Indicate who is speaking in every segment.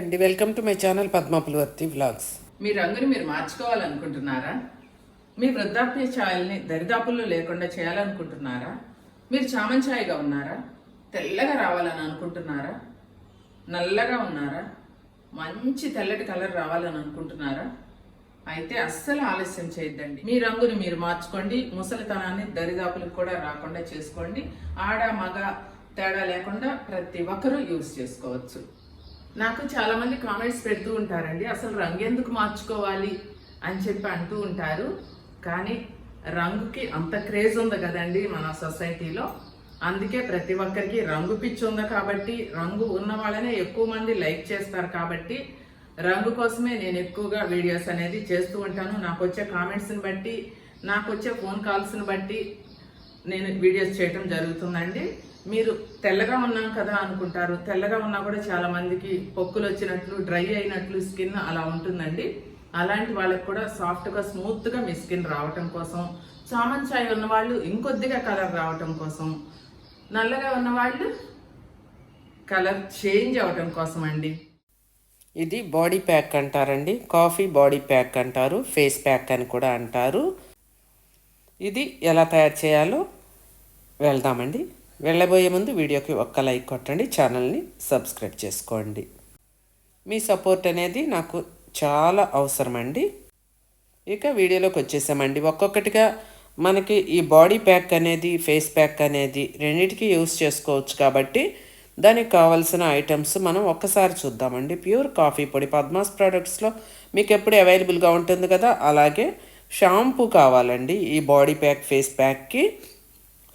Speaker 1: అండి. Welcome to my channel Padmapulavarthi vlogs
Speaker 2: మీ రంగుని మీరు మార్చుకోవాలనుకుంటున్నారా? మీ వృద్ధాప్య ఛాయల్ని దరిదాపుల్లో లేకుండా చేయాలనుకుంటున్నారా? మీరు చామంచాయిగా ఉన్నారా? తెల్లగా రావాలని అనుకుంటున్నారా? నల్లగా ఉన్నారా? మంచి తెల్లటి కలర్ రావాలని అనుకుంటున్నారా? అయితే అస్సలు ఆలస్యం చేయొద్దండి. మీ రంగుని మీరు మార్చుకోండి. ముసలితనాన్ని దరిదాపులకు కూడా రాకుండా చేసుకోండి. ఆడ మగ తేడా లేకుండా ప్రతి ఒక్కరూ యూజ్ చేసుకోవచ్చు. నాకు చాలామంది కామెంట్స్ పెడుతూ ఉంటారండి. అసలు రంగు ఎందుకు మార్చుకోవాలి అని చెప్పి అంటూ ఉంటారు. కానీ రంగుకి అంత క్రేజ్ ఉంది కదండి మన సొసైటీలో అందుకే ప్రతి ఒక్కరికి రంగు పిచ్చి ఉంది కాబట్టి రంగు ఉన్న వాళ్ళనే ఎక్కువ మంది లైక్ చేస్తారు కాబట్టి రంగు కోసమే నేను ఎక్కువగా వీడియోస్ అనేది చేస్తూ ఉంటాను. నాకు వచ్చే కామెంట్స్ని బట్టి నాకు వచ్చే ఫోన్ కాల్స్ని బట్టి నేను వీడియోస్ చేయటం జరుగుతుందండి. మీరు తెల్లగా ఉన్నాం కదా అనుకుంటారు. తెల్లగా ఉన్నా కూడా చాలా మందికి పొక్కులు వచ్చినట్లు డ్రై అయినట్లు స్కిన్ అలా ఉంటుందండి. అలాంటి వాళ్ళకి కూడా సాఫ్ట్గా స్మూత్గా మీ స్కిన్ రావటం కోసం చామన్ చాయ్ ఉన్న వాళ్ళు ఇంకొద్దిగా కలర్ రావటం కోసం నల్లగా ఉన్న వాళ్ళు కలర్ చేంజ్ అవటం కోసం అండి.
Speaker 1: ఇది బాడీ ప్యాక్ అంటారండి. కాఫీ బాడీ ప్యాక్ అంటారు. ఫేస్ ప్యాక్ అని కూడా అంటారు. ఇది ఎలా తయారు చేయాలో వెళ్దామండి. వెళ్ళబోయే ముందు వీడియోకి ఒక్క లైక్ కొట్టండి ఛానల్ని సబ్స్క్రైబ్ చేసుకోండి. మీ సపోర్ట్ అనేది నాకు చాలా అవసరం అండి ఇక వీడియోలోకి వచ్చేసామండి. ఒక్కొక్కటిగా మనకి ఈ బాడీ ప్యాక్ అనేది ఫేస్ ప్యాక్ అనేది రెండింటికి యూస్ చేసుకోవచ్చు కాబట్టి దానికి కావాల్సిన ఐటమ్స్ మనం ఒక్కసారి చూద్దామండి. ప్యూర్ కాఫీ పొడి పద్మాస్ ప్రోడక్ట్స్లో మీకు ఎప్పుడు అవైలబుల్గా ఉంటుంది కదా అలాగే షాంపూ కావాలండి ఈ బాడీ ప్యాక్ ఫేస్ ప్యాక్కి.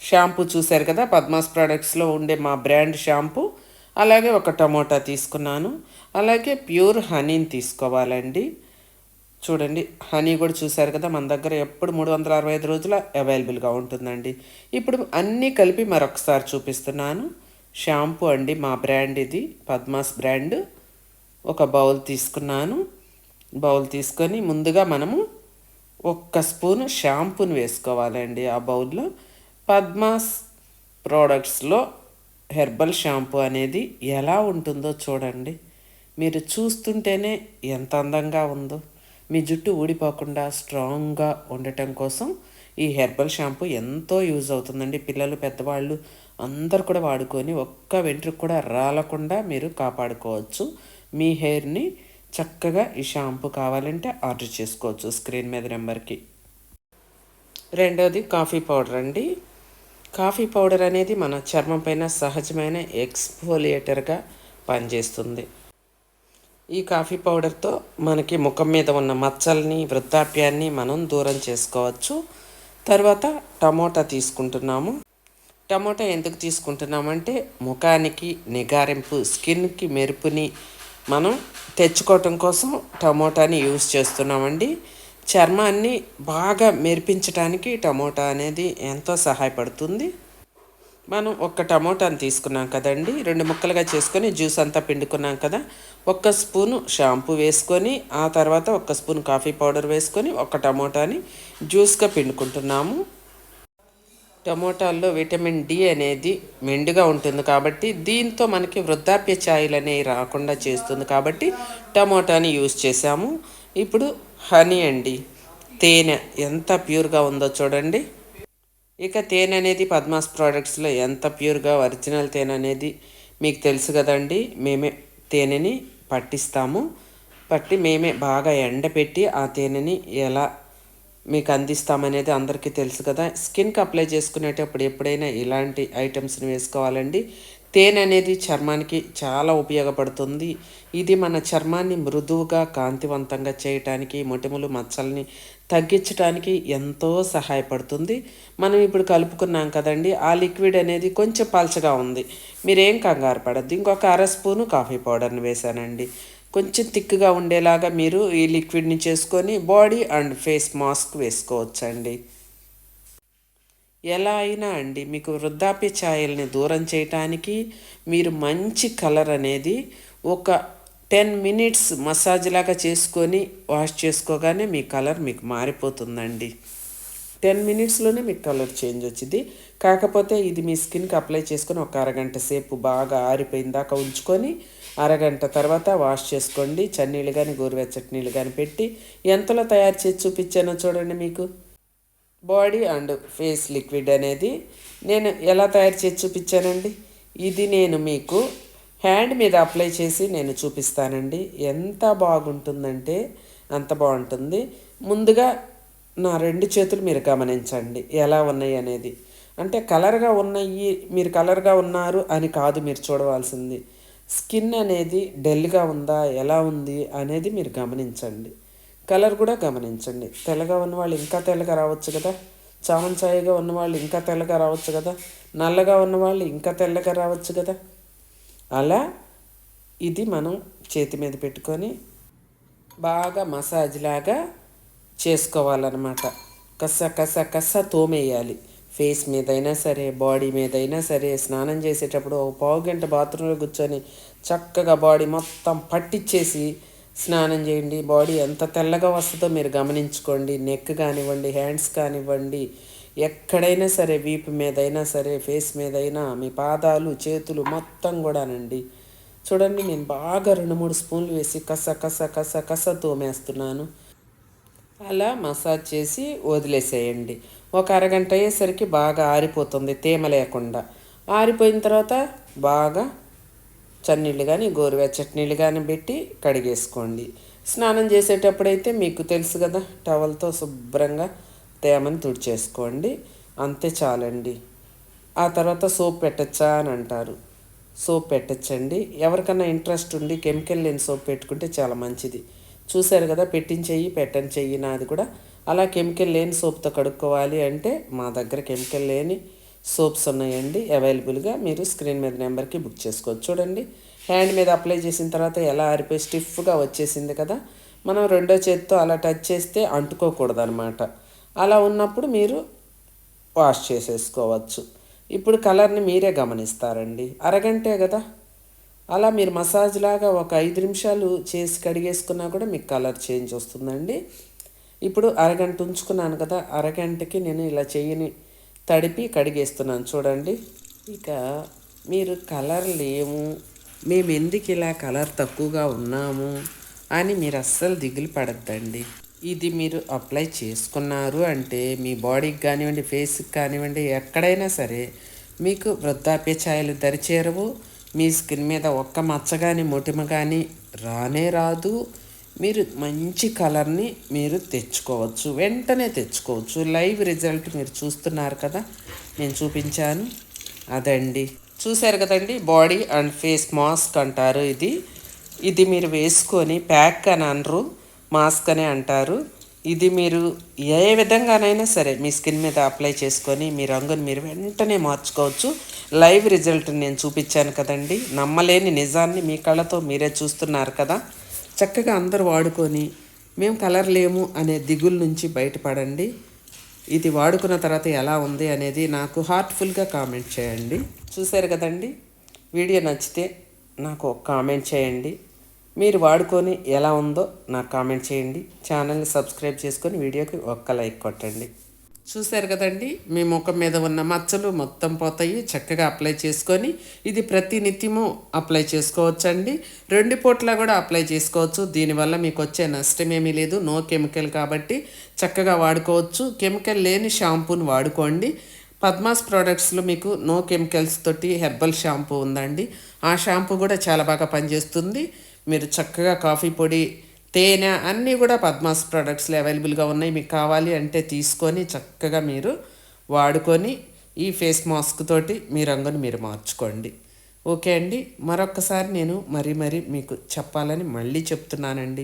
Speaker 1: షాంపూ చూశారు కదా పద్మాస్ ప్రోడక్ట్స్లో ఉండే మా బ్రాండ్ షాంపూ. అలాగే ఒక టమోటా తీసుకున్నాను. అలాగే ప్యూర్ హనీని తీసుకోవాలండి. చూడండి హనీ కూడా చూశారు కదా మన దగ్గర ఎప్పుడు మూడు వందల అరవై ఐదు రోజుల అవైలబుల్గా ఉంటుందండి. ఇప్పుడు అన్నీ కలిపి మరొకసారి చూపిస్తున్నాను. షాంపూ అండి మా బ్రాండ్ ఇది పద్మాస్ బ్రాండ్. ఒక బౌల్ తీసుకున్నాను. బౌల్ తీసుకొని ముందుగా మనము ఒక్క స్పూన్ షాంపూని వేసుకోవాలండి ఆ బౌల్లో. పద్మాస్ ప్రోడక్ట్స్లో హెర్బల్ షాంపూ అనేది ఎలా ఉంటుందో చూడండి. మీరు చూస్తుంటేనే ఎంత అందంగా ఉందో. మీ జుట్టు ఊడిపోకుండా స్ట్రాంగ్గా ఉండటం కోసం ఈ హెర్బల్ షాంపూ ఎంతో యూజ్ అవుతుందండి. పిల్లలు పెద్దవాళ్ళు అందరు కూడా వాడుకొని ఒక్క వెంట్రుకు కూడా రాలకుండా మీరు కాపాడుకోవచ్చు. మీ హెయిర్ని చక్కగా ఈ షాంపూ కావాలంటే ఆర్డర్ చేసుకోవచ్చు స్క్రీన్ మీద నెంబర్కి. రెండోది కాఫీ పౌడర్ అండి. కాఫీ పౌడర్ అనేది మన చర్మం పైన సహజమైన ఎక్స్ఫోలియేటర్గా పనిచేస్తుంది. ఈ కాఫీ పౌడర్తో మనకి ముఖం మీద ఉన్న మచ్చల్ని వృద్ధాప్యాన్ని మనం దూరం చేసుకోవచ్చు. తర్వాత టమోటా తీసుకుంటున్నాము. టమోటా ఎందుకు తీసుకుంటున్నామంటే ముఖానికి నిగారింపు స్కిన్కి మెరుపుని మనం తెచ్చుకోవటం కోసం టమోటాని యూస్ చేస్తున్నామండి. చర్మాన్ని బాగా మెరిపించడానికి టమోటా అనేది ఎంతో సహాయపడుతుంది. మనం ఒక్క టమోటాని తీసుకున్నాం కదండి. రెండు ముక్కలుగా చేసుకొని జ్యూస్ అంతా పిండుకున్నాం కదా. ఒక్క స్పూను షాంపూ వేసుకొని ఆ తర్వాత ఒక్క స్పూన్ కాఫీ పౌడర్ వేసుకొని ఒక టమోటాని జ్యూస్గా పిండుకుంటున్నాము. టమోటాల్లో విటమిన్ డి అనేది మెండుగా ఉంటుంది కాబట్టి దీంతో మనకి వృద్ధాప్య ఛాయలు అనేవి రాకుండా చేస్తుంది కాబట్టి టమోటాని యూజ్ చేసాము ఇప్పుడు హనీ అండి. తేనె ఎంత ప్యూర్గా ఉందో చూడండి. ఇక తేనె అనేది పద్మాస్ ప్రోడక్ట్స్లో ఎంత ప్యూర్గా ఒరిజినల్ తేనె అనేది మీకు తెలుసు కదండి. మేమే తేనెని పట్టిస్తాము. పట్టి మేమే బాగా ఎండపెట్టి ఆ తేనెని ఎలా మీకు అందిస్తామనేది అందరికీ తెలుసు కదా. స్కిన్కి అప్లై చేసుకునేటప్పుడు ఎప్పుడైనా ఇలాంటి ఐటమ్స్ని వేసుకోవాలండి. తేనె అనేది చర్మానికి చాలా ఉపయోగపడుతుంది. ఇది మన చర్మాన్ని మృదువుగా కాంతివంతంగా చేయటానికి మొటిములు మచ్చల్ని తగ్గించడానికి ఎంతో సహాయపడుతుంది. మనం ఇప్పుడు కలుపుకున్నాం కదండి ఆ లిక్విడ్ అనేది కొంచెం పలచగా ఉంది. మీరేం కంగారు పడద్దు. ఇంకొక అర స్పూను కాఫీ పౌడర్ని వేసానండి కొంచెం థిక్గా ఉండేలాగా మీరు ఈ లిక్విడ్ని చేసుకొని బాడీ అండ్ ఫేస్ మాస్క్ వేసుకోవచ్చండి. ఎలా అయినా అండి మీకు వృద్ధాప్య ఛాయల్ని దూరం చేయటానికి మీరు మంచి కలర్ అనేది ఒక టెన్ మినిట్స్ మసాజ్ లాగా చేసుకొని వాష్ చేసుకోగానే మీ కలర్ మీకు మారిపోతుందండి. టెన్ మినిట్స్లోనే మీకు కలర్ చేంజ్ వచ్చింది కాకపోతే ఇది మీ స్కిన్కి అప్లై చేసుకొని ఒక అరగంట సేపు బాగా ఆరిపోయిన దాకా ఉంచుకొని అరగంట తర్వాత వాష్ చేసుకోండి. చన్నీళ్ళు కానీ గోరువెచ్చటి నీళ్ళు కానీ పెట్టి ఎంతలో తయారు చేసి చూపించానో చూడండి మీకు. బాడీ అండ్ ఫేస్ లిక్విడ్ అనేది నేను ఎలా తయారు చేసి చూపించానండి? ఇది నేను మీకు హ్యాండ్ మీద అప్లై చేసి నేను చూపిస్తానండి. ఎంత బాగుంటుందంటే అంత బాగుంటుంది. ముందుగా నా రెండు చేతులు మీరు గమనించండి. ఎలా ఉన్నాయి అనేది. అంటే కలర్గా ఉన్నాయి మీరు కలర్గా ఉన్నారు అని కాదు మీరు చూడవలసింది. స్కిన్ అనేది డల్గా ఉందా ఎలా ఉంది అనేది మీరు గమనించండి. కలర్ కూడా గమనించండి. తెల్లగా ఉన్నవాళ్ళు ఇంకా తెల్లగా రావచ్చు కదా. చామంచాయిగా ఉన్నవాళ్ళు ఇంకా తెల్లగా రావచ్చు కదా. నల్లగా ఉన్నవాళ్ళు ఇంకా తెల్లగా రావచ్చు కదా. అలా ఇది మనం చేతి మీద పెట్టుకొని బాగా మసాజ్ లాగా చేసుకోవాలన్నమాట. కస్స కస్స కస్స తోమేయాలి. ఫేస్ మీదైనా సరే బాడీ మీదైనా సరే స్నానం చేసేటప్పుడు ఒక పావు గంట బాత్రూంలో కూర్చొని చక్కగా బాడీ మొత్తం పట్టించేసి స్నానం చేయండి. బాడీ ఎంత తెల్లగా వస్తుందో మీరు గమనించుకోండి. నెక్ కానివ్వండి హ్యాండ్స్ కానివ్వండి ఎక్కడైనా సరే వీపు మీదైనా సరే ఫేస్ మీదైనా మీ పాదాలు చేతులు మొత్తం కూడానండి. చూడండి నేను బాగా రెండు మూడు స్పూన్లు వేసి కస కస కస కస తోమేస్తున్నాను. అలా మసాజ్ చేసి వదిలేసేయండి. ఒక అరగంట అయ్యేసరికి బాగా ఆరిపోతుంది తేమ లేకుండా. ఆరిపోయిన తర్వాత బాగా చన్నీళ్ళు కానీ గోరువెచ్చటి నీళ్ళు కానీ పెట్టి కడిగేసుకోండి. స్నానం చేసేటప్పుడైతే మీకు తెలుసు కదా టవల్తో శుభ్రంగా తేమని తుడిచేసుకోండి. అంతే చాలండి. ఆ తర్వాత సోప్ పెట్టచ్చా అని అంటారు. సోప్ పెట్టచ్చండి. ఎవరికన్నా ఇంట్రెస్ట్ ఉండి కెమికల్ లేని సోప్ పెట్టుకుంటే చాలా మంచిది. చూశారు కదా పెట్టిన చెయ్యి పెట్టని చెయ్యి నాది కూడా. అలా కెమికల్ లేని సోప్తో కడుక్కోవాలి అంటే మా దగ్గర కెమికల్ లేని సోప్స్ ఉన్నాయండి అవైలబుల్గా మీరు స్క్రీన్ మీద నెంబర్కి బుక్ చేసుకోవచ్చు. చూడండి హ్యాండ్ మీద అప్లై చేసిన తర్వాత ఎలా ఆరిపోయి స్టిఫ్గా వచ్చేసింది కదా మనం రెండో చేతితో అలా టచ్ చేస్తే అంటుకోకూడదు అనమాట అలా ఉన్నప్పుడు మీరు వాష్ చేసేసుకోవచ్చు. ఇప్పుడు కలర్ని మీరే గమనిస్తారండి. అరగంటే కదా అలా మీరు మసాజ్ లాగా ఒక ఐదు నిమిషాలు చేసి కడిగేసుకున్నా కూడా మీకు కలర్ చేంజ్ వస్తుందండి. ఇప్పుడు అరగంట ఉంచుకున్నాను కదా అరగంటకి నేను ఇలా చేయని తడిపి కడిగేస్తున్నాను. చూడండి. ఇక మీరు కలర్ లేము. మేము ఎందుకు ఇలా కలర్ తక్కువగా ఉన్నాము అని మీరు అస్సలు దిగులు పడద్దండి. ఇది మీరు అప్లై చేసుకున్నారు అంటే మీ బాడీకి కానివ్వండి ఫేస్కి కానివ్వండి ఎక్కడైనా సరే మీకు వృద్ధాప్య ఛాయలు దరిచేరవు మీ స్కిన్ మీద ఒక్క మచ్చ కానీ మొటిమ కానీ రానే రాదు. మీరు మంచి కలర్ని మీరు తెచ్చుకోవచ్చు. వెంటనే తెచ్చుకోవచ్చు. లైవ్ రిజల్ట్ మీరు చూస్తున్నారు కదా? నేను చూపించాను. అదండి. చూశారు కదండి? బాడీ అండ్ ఫేస్ మాస్క్ అంటారు ఇది. ఇది మీరు వేసుకొని ప్యాక్ అని అనరు. మాస్క్ అని అంటారు. ఇది మీరు ఏ విధంగానైనా సరే మీ స్కిన్ మీద అప్లై చేసుకొని మీ రంగును మీరు వెంటనే మార్చుకోవచ్చు. లైవ్ రిజల్ట్ నేను చూపించాను కదండి. నమ్మలేని నిజాన్ని మీ కళ్ళతో మీరే చూస్తున్నారు కదా? చక్కగా అందరూ వాడుకొని మేము కలర్ లేము అనే దిగుల నుంచి బయటపడండి. ఇది వాడుకున్న తర్వాత ఎలా ఉంది అనేది నాకు హార్ట్ఫుల్గా కామెంట్ చేయండి. చూశారు కదండి? వీడియో నచ్చితే నాకు ఒక కామెంట్ చేయండి. మీరు వాడుకొని ఎలా ఉందో నాకు కామెంట్ చేయండి. ఛానల్ని సబ్స్క్రైబ్ చేసుకొని వీడియోకి ఒక్క లైక్ కొట్టండి. చూశారు కదండి? మీ ముఖం మీద ఉన్న మచ్చలు మొత్తం పోతాయి. చక్కగా అప్లై చేసుకొని ఇది ప్రతి నిత్యము అప్లై చేసుకోవచ్చండి. రెండు పూట్ల కూడా అప్లై చేసుకోవచ్చు. దీనివల్ల మీకు వచ్చే నష్టం ఏమీ లేదు. నో కెమికల్ కాబట్టి చక్కగా వాడుకోవచ్చు. కెమికల్ లేని షాంపూని వాడుకోండి. పద్మాస్ ప్రోడక్ట్స్లో మీకు నో కెమికల్స్ తోటి హెర్బల్ షాంపూ ఉందండి. ఆ షాంపూ కూడా చాలా బాగా పనిచేస్తుంది. మీరు చక్కగా కాఫీ పొడి తేనె అన్నీ కూడా పద్మాస్ ప్రొడక్ట్స్లో అవైలబుల్గా ఉన్నాయి. మీకు కావాలి అంటే తీసుకొని చక్కగా మీరు వాడుకొని ఈ ఫేస్ మాస్క్ తోటి మీ రంగును మీరు మార్చుకోండి. ఓకే అండి. మరొకసారి నేను మరీ మరీ మీకు చెప్పాలని మళ్ళీ చెప్తున్నానండి.